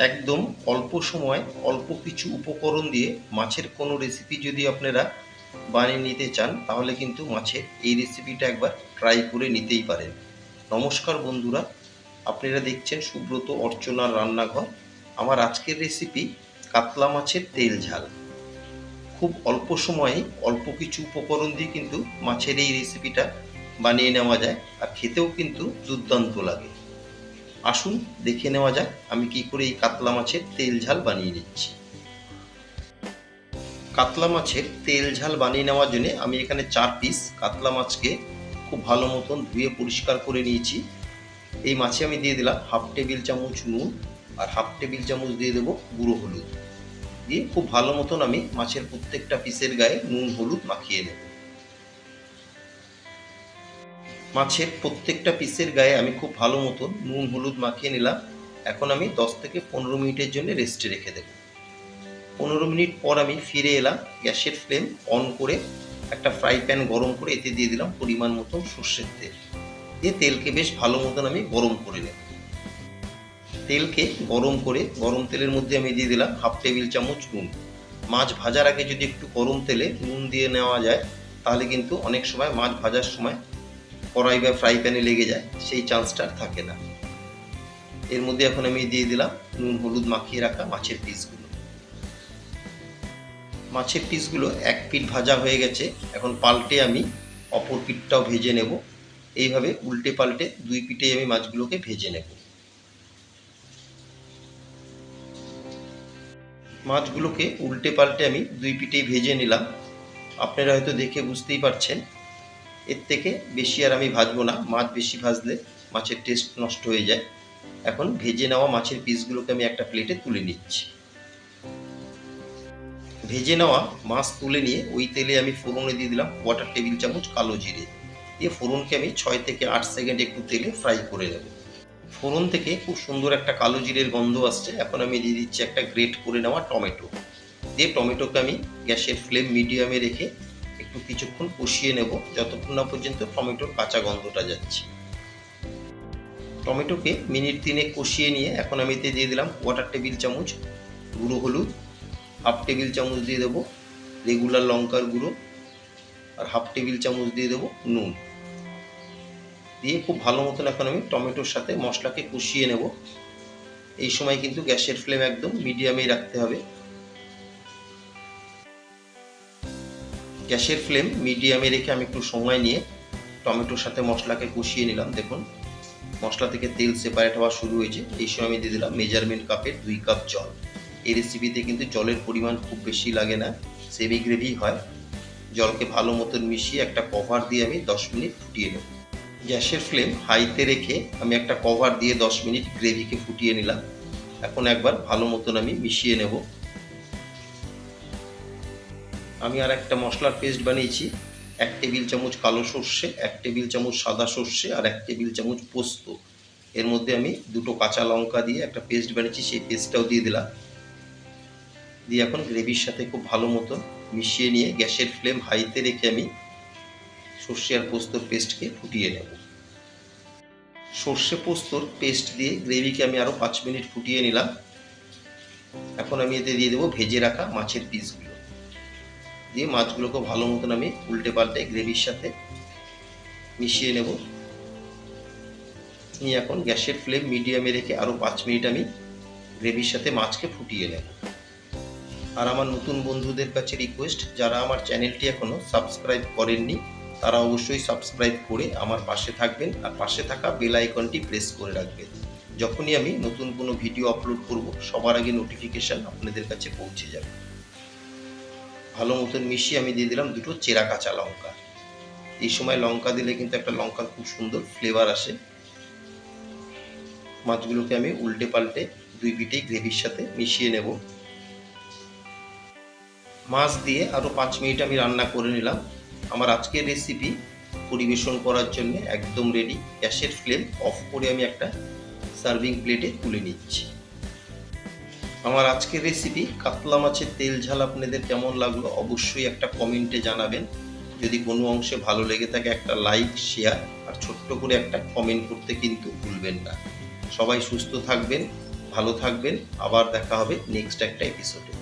একদম অল্প সময়, অল্প কিছু উপকরণ দিয়ে মাছের কোনো রেসিপি যদি আপনারা বানিয়ে নিতে চান, তাহলে কিন্তু মাছের এই রেসিপিটা একবার ট্রাই করে নিতেই পারেন। নমস্কার বন্ধুরা, আপনারা দেখছেন সুব্রত অর্চনার রান্নাঘর। আমার আজকের রেসিপি কাতলা মাছের তেল ঝাল। খুব অল্প সময়ে অল্প কিছু উপকরণ দিয়ে কিন্তু মাছের এই রেসিপিটা বানিয়ে নেওয়া যায় আর খেতেও কিন্তু দুর্দান্ত লাগে। আসুন, দেখে নেওয়া যাক আমি কি করে এই কাতলা মাছের তেল ঝাল বানিয়ে নিচ্ছি। কাতলা মাছের তেল ঝাল বানিয়ে নেওয়ার জন্য আমি এখানে চার পিস কাতলা মাছকে খুব ভালো মতন ধুয়ে পরিষ্কার করে নিয়েছি। এই মাছে আমি দিয়ে দিলাম হাফ টেবিল চামচ নুন আর হাফ টেবিল চামচ দিয়ে দেবো গুঁড়ো হলুদ। দিয়ে খুব ভালো মতন আমি মাছের প্রত্যেকটা পিসের গায়ে নুন হলুদ মাখিয়ে নেব। মাছের প্রত্যেকটা পিসের গায়ে আমি খুব ভালো মতন নুন, হলুদ মাখিয়ে নিলাম। এখন আমি দশ থেকে পনেরো মিনিটের জন্য রেস্টে রেখে দেব। পনেরো মিনিট পর আমি ফিরে এলাম, গ্যাসের ফ্লেম অন করে একটা ফ্রাই প্যান গরম করে এতে দিয়ে দিলাম পরিমাণ মতন সর্ষের তেল। দিয়ে তেলকে বেশ ভালো মতন আমি গরম করে নেব। তেলকে গরম করে গরম তেলের মধ্যে আমি দিয়ে দিলাম হাফ টেবিল চামচ নুন। মাছ ভাজার আগে যদি একটু গরম তেলে নুন দিয়ে নেওয়া যায়, তাহলে কিন্তু অনেক সময় মাছ ভাজার সময় কড়াই বা ফ্রাই প্যানে লেগে যায়, সেই চান্সটা আর থাকে না। এর মধ্যে এখন আমি দিয়ে দিলাম নুন, হলুদ মাখিয়ে রাখা মাছের পিসগুলো। মাছের পিসগুলো এক পিঠ ভাজা হয়ে গেছে, এখন পাল্টে আমি অপর পিঠটাও ভেজে নেব। এইভাবে উল্টে পাল্টে দুই পিঠে আমি মাছগুলোকে ভেজে নেব। মাছগুলোকে উল্টে পাল্টে আমি দুই পিঠেই ভেজে নিলাম। আপনারা হয়তো দেখে বুঝতেই পারছেন এর থেকে বেশি আর আমি ভাজবো না। মাছ বেশি ভাজলে মাছের টেস্ট নষ্ট হয়ে যায়। এখন ভেজে নেওয়া মাছের পিসগুলোকে আমি একটা প্লেটে তুলে নিচ্ছি। ভেজে নেওয়া মাছ তুলে নিয়ে ওই তেলে আমি ফোড়নে দিয়ে দিলাম কোয়াটার টেবিল চামচ কালো জিরে। দিয়ে ফোড়নকে আমি ছয় থেকে আট সেকেন্ড একটু তেলে ফ্রাই করে নেব। ফোড়ন থেকে খুব সুন্দর একটা কালো জিরের গন্ধ আসছে। এখন আমি দিয়ে দিচ্ছি একটা গ্রেট করে নেওয়া টমেটো। দিয়ে টমেটোকে আমি গ্যাসের ফ্লেম মিডিয়ামে রেখে একটু কিছুক্ষণ কষিয়ে নেব, যতক্ষণ না পর্যন্ত টমেটোর কাঁচা গন্ধটা যাচ্ছে। টমেটোকে মিনিট তিনে কষিয়ে নিয়ে এখন আমি এতে দিয়ে দিলাম কোয়াটার টেবিল চামচ গুঁড়ো হলুদ হাফ টেবিল চামচ দিয়ে দেবো রেগুলার লঙ্কার গুঁড়ো আর হাফ টেবিল চামচ দিয়ে দেবো নুন। দিয়ে খুব ভালো মতন এখন আমি টমেটোর সাথে মশলাকে কষিয়ে নেব। এই সময় কিন্তু গ্যাসের ফ্লেম একদম মিডিয়ামেই রাখতে হবে। গ্যাসের ফ্লেম মিডিয়ামে রেখে আমি একটু সময় নিয়ে টমেটোর সাথে মশলাকে কষিয়ে নিলাম। দেখুন, মশলা থেকে তেল সেপারেট হওয়া শুরু হয়েছে। এই সময় আমি দিয়ে দিলাম মেজারমেন্ট কাপের দুই কাপ জল। এই রেসিপিতে কিন্তু জলের পরিমাণ খুব বেশি লাগে না সেমি গ্রেভি হয়। জলকে ভালো মতন মিশিয়ে একটা কভার দিয়ে আমি দশ মিনিট ফুটিয়ে নেব। গ্যাসের ফ্লেম হাইতে রেখে আমি একটা কভার দিয়ে দশ মিনিট গ্রেভিকে ফুটিয়ে নিলাম। এখন একবার ভালো মতন আমি মিশিয়ে নেব। আমি আর একটা মশলার পেস্ট বানিয়েছি। এক টেবিল চামচ কালো সর্ষে, এক টেবিল চামচ সাদা সর্ষে আর এক টেবিল চামচ পোস্ত। এর মধ্যে আমি দুটো কাঁচা লঙ্কা দিয়ে একটা পেস্ট বানিয়েছি, সেই পেস্টটাও দিয়ে দিলাম। দিয়ে এখন গ্রেভির সাথে খুব ভালো মতো মিশিয়ে নিয়ে গ্যাসের ফ্লেম হাইতে রেখে আমি সর্ষে আর পোস্তর পেস্টকে ফুটিয়ে নেব। সর্ষে পোস্তর পেস্ট দিয়ে গ্রেভিকে আমি আরও পাঁচ মিনিট ফুটিয়ে নিলাম। এখন আমি এতে দিয়ে দেবো ভেজে রাখা মাছের পিসগুলো। দিয়ে মাছগুলোকে ভালো মতন আমি উল্টে পাল্টে গ্রেভির সাথে মিশিয়ে নেব। নিয়ে এখন গ্যাসের ফ্লেম মিডিয়ামে রেখে আরও পাঁচ মিনিট আমি গ্রেভির সাথে মাছকে ফুটিয়ে নেব। আর আমার নতুন বন্ধুদের কাছে রিকোয়েস্ট, যারা আমার চ্যানেলটি এখনও সাবস্ক্রাইব করেননি, তারা অবশ্যই সাবস্ক্রাইব করে আমার পাশে থাকবেন আর পাশে থাকা বেল আইকনটি প্রেস করে রাখবেন। যখনই আমি নতুন কোনো ভিডিও আপলোড করব, সবার আগে নোটিফিকেশান আপনাদের কাছে পৌঁছে যাবে। ভালো মতন মিশিয়ে আমি দিয়ে দিলাম দুটো চেরা কাঁচা লঙ্কা। এই সময় লঙ্কা দিলে কিন্তু একটা লঙ্কার খুব সুন্দর ফ্লেভার আসে। মাছগুলোকে আমি উল্টে পাল্টে দুই পিঠেই গ্রেভির সাথে মিশিয়ে নেব। মাছ দিয়ে আরও পাঁচ মিনিট আমি রান্না করে নিলাম। আমার আজকের রেসিপি পরিবেশন করার জন্য একদম রেডি গ্যাসের ফ্লেম অফ করে আমি একটা সার্ভিং প্লেটে তুলে নিচ্ছি। আমার আজকের রেসিপি কাতলা মাছের তেল ঝাল আপনাদের কেমন লাগল অবশ্যই একটা কমেন্টে জানাবেন। যদি কোনো অংশে ভালো লেগে থাকে, একটা লাইক শেয়ার আর ছোট্ট করে একটা কমেন্ট করতে কিন্তু ভুলবেন না। সবাই সুস্থ থাকবেন, ভালো থাকবেন। আবার দেখা হবে নেক্সট একটা এপিসোডে